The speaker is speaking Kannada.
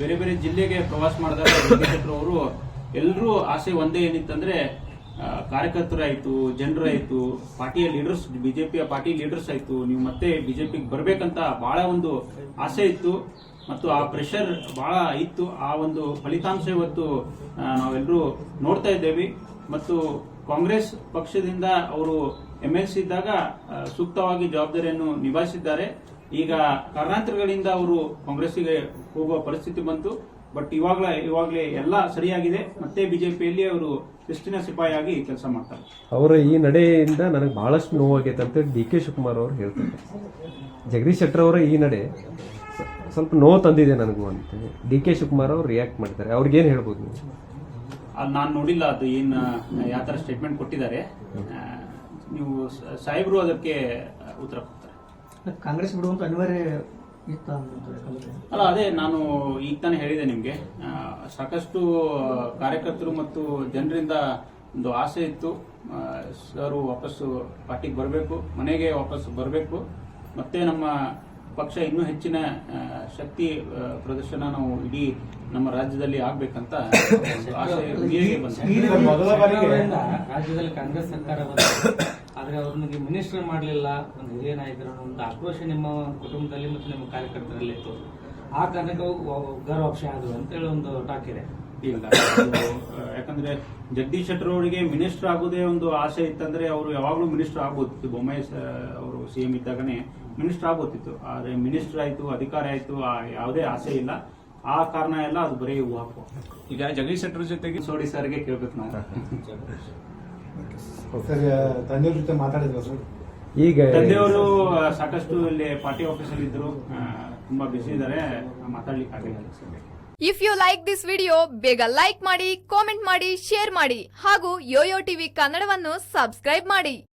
ಬೇರೆ ಬೇರೆ ಜಿಲ್ಲೆಗೆ ಪ್ರವಾಸ ಮಾಡಿದಾಗ ಅವರು ಎಲ್ಲರೂ ಆಸೆ ಒಂದೇ ಏನಿತ್ತಂದ್ರೆ ಕಾರ್ಯಕರ್ತರಾಯ್ತು, ಜನರಾಯ್ತು ಪಾರ್ಟಿಯ ಲೀಡರ್ಸ್, ಬಿಜೆಪಿಯ ಪಾರ್ಟಿ ಲೀಡರ್ಸ್ ಆಯ್ತು. ನೀವು ಮತ್ತೆ ಬಿಜೆಪಿಗೆ ಬರಬೇಕಂತ ಬಹಳ ಒಂದು ಆಸೆ ಇತ್ತು. ಮತ್ತು ಆ ಪ್ರೆಷರ್ ಬಹಳ ಇತ್ತು. ಆ ಒಂದು ಫಲಿತಾಂಶ ಇವತ್ತು ನಾವೆಲ್ಲರೂ ನೋಡ್ತಾ ಇದ್ದೇವೆ. ಮತ್ತು ಕಾಂಗ್ರೆಸ್ ಪಕ್ಷದಿಂದ ಅವರು ಎಂ ಎಲ್ ಇದ್ದಾಗ ಸೂಕ್ತವಾಗಿ ಜವಾಬ್ದಾರಿಯನ್ನು ನಿಭಾಯಿಸಿದ್ದಾರೆ. ಈಗ ಕಾರಣಾಂತರಗಳಿಂದ ಅವರು ಕಾಂಗ್ರೆಸ್ಸಿಗೆ ಹೋಗುವ ಪರಿಸ್ಥಿತಿ ಬಂತು. ಬಟ್ ಇವಾಗಲೇ ಇವಾಗಲೇ ಎಲ್ಲ ಸರಿಯಾಗಿದೆ. ಮತ್ತೆ ಬಿಜೆಪಿಯಲ್ಲಿ ಅವರು ಶಿಸ್ತಿನ ಸಿಪಾಯಿಯಾಗಿ ಕೆಲಸ ಮಾಡ್ತಾರೆ. ಅವರ ಈ ನಡೆಯಿಂದ ನನಗೆ ಬಹಳಷ್ಟು ನೋವಾಗೈತೆ ಅಂತ ಡಿ ಕೆ ಶಿವಕುಮಾರ್ ಅವರು ಹೇಳ್ತಾರೆ. ಜಗದೀಶ್ ಶೆಟ್ಟರ್ ಅವರ ಈ ನಡೆ ಸ್ವಲ್ಪ ನೋವು ತಂದಿದೆ ನನಗೂ ಅಂತ ಡಿ ಕೆ ಶಿವಕುಮಾರ್ ಅವರು ರಿಯಾಕ್ಟ್ ಮಾಡ್ತಾರೆ ಅವ್ರಿಗೇನು ಹೇಳ್ಬೋದು ನೀವು? ಅದು ನಾನು ನೋಡಿಲ್ಲ ಅದು ಏನು ಯಾವ ಥರ ಸ್ಟೇಟ್ಮೆಂಟ್ ಕೊಟ್ಟಿದ್ದಾರೆ ನೀವು ಸಾಹೇಬರು ಅದಕ್ಕೆ ಉತ್ತರ ಕಾಂಗ್ರೆಸ್ ಬಿಡುವಂತ ಅನಿವಾರ್ಯ ಇತ್ತ ಅಂತ ಯಾಕಂದ್ರೆ ಅಲ್ಲ ಅದೇ ನಾನು ಈಗ ತಾನೇ ಹೇಳಿದೆ ನಿಮಗೆ. ಸಾಕಷ್ಟು ಕಾರ್ಯಕರ್ತರು ಮತ್ತು ಜನರಿಂದ ಒಂದು ಆಸೆ ಇತ್ತು. ಸರ್ ವಾಪಸ್ಸು ಪಾರ್ಟಿಗೆ ಬರಬೇಕು ಮನೆಗೆ ವಾಪಸ್ ಬರಬೇಕು. ಮತ್ತೆ ನಮ್ಮ ಪಕ್ಷ ಇನ್ನೂ ಹೆಚ್ಚಿನ ಶಕ್ತಿ ಪ್ರದರ್ಶನ ನಾವು ಇಡೀ ನಮ್ಮ ರಾಜ್ಯದಲ್ಲಿ ಆಗ್ಬೇಕಂತ ಆಸೆ ಮೊದಲ ಬಾರಿಗೆ ರಾಜ್ಯದಲ್ಲಿ ಕಾಂಗ್ರೆಸ್ ಸರ್ಕಾರ ಆದ್ರೆ ಅವ್ರನ್ನಿಗೆ ಮಿನಿಸ್ಟರ್ ಮಾಡಲಿಲ್ಲ ಒಂದು ಹಿರಿಯ ನಾಯಕರು ಒಂದು ಆಕ್ರೋಶ ನಿಮ್ಮ ಕುಟುಂಬದಲ್ಲಿ ಮತ್ತು ನಿಮ್ಮ ಕಾರ್ಯಕರ್ತರಲ್ಲಿ ಇತ್ತು. ಆ ಕಾರಣಕ್ಕೆ ಗರ್ವಾಕ್ಷ ಆದವು ಅಂತೇಳಿ ಒಂದು ಟಾಕ್ ಇದೆ. ಇಲ್ಲ ಯಾಕಂದ್ರೆ ಜಗದೀಶ್ ಶೆಟ್ಟರ್ ಅವರಿಗೆ ಮಿನಿಸ್ಟರ್ ಆಗೋದೇ ಒಂದು ಆಸೆ ಇತ್ತಂದ್ರೆ ಅವರು ಯಾವಾಗಲೂ ಮಿನಿಸ್ಟರ್ ಆಗೋತಿತ್ತು ಬೊಮ್ಮಾಯಿ ಅವರು ಅವರು ಸಿಎಂ ಇದ್ದಾಗನೇ ಮಿನಿಸ್ಟರ್ ಆಗೋತಿತ್ತು ಆದರೆ ಮಿನಿಸ್ಟರ್ ಆಯ್ತು ಅಧಿಕಾರ ಆಯ್ತು ಆ ಯಾವುದೇ ಆಸೆ ಇಲ್ಲ. ಆ ಕಾರಣ ಎಲ್ಲ ಅದು ಬರೀ ಊಹಾಪು ಈಗ ಜಗದೀಶ್ ಶೆಟ್ಟರ್ ಜೊತೆಗೆ ಸೋಡಿ ಸರ್ಗೆ ಕೇಳ್ಬೇಕು ನಾವು. ಸರ್ ತಂದೆಯವ್ರ ಜೊತೆ ಮಾತಾಡಿದ್ರು ಸರ್? ಈಗ ತಂದೆಯವರು ಸಾಕಷ್ಟು ಇಲ್ಲಿ ಪಾರ್ಟಿ ಆಫೀಸಲ್ಲಿ ಇದ್ರು ತುಂಬಾ ಬಿಸಿ ಇದ್ದಾರೆ ಮಾತಾಡ್ಲಿಕ್ಕೆ ಆಗಿಲ್ಲ if you like this video ಬೇಗ ಲೈಕ್ ಮಾಡಿ ಕಾಮೆಂಟ್ ಮಾಡಿ ಶೇರ್ ಮಾಡಿ ಹಾಗೂ ಯೋಯೋ ಟಿವಿ ಕನ್ನಡವನ್ನು ಸಬ್ಸ್ಕ್ರೈಬ್ ಮಾಡಿ.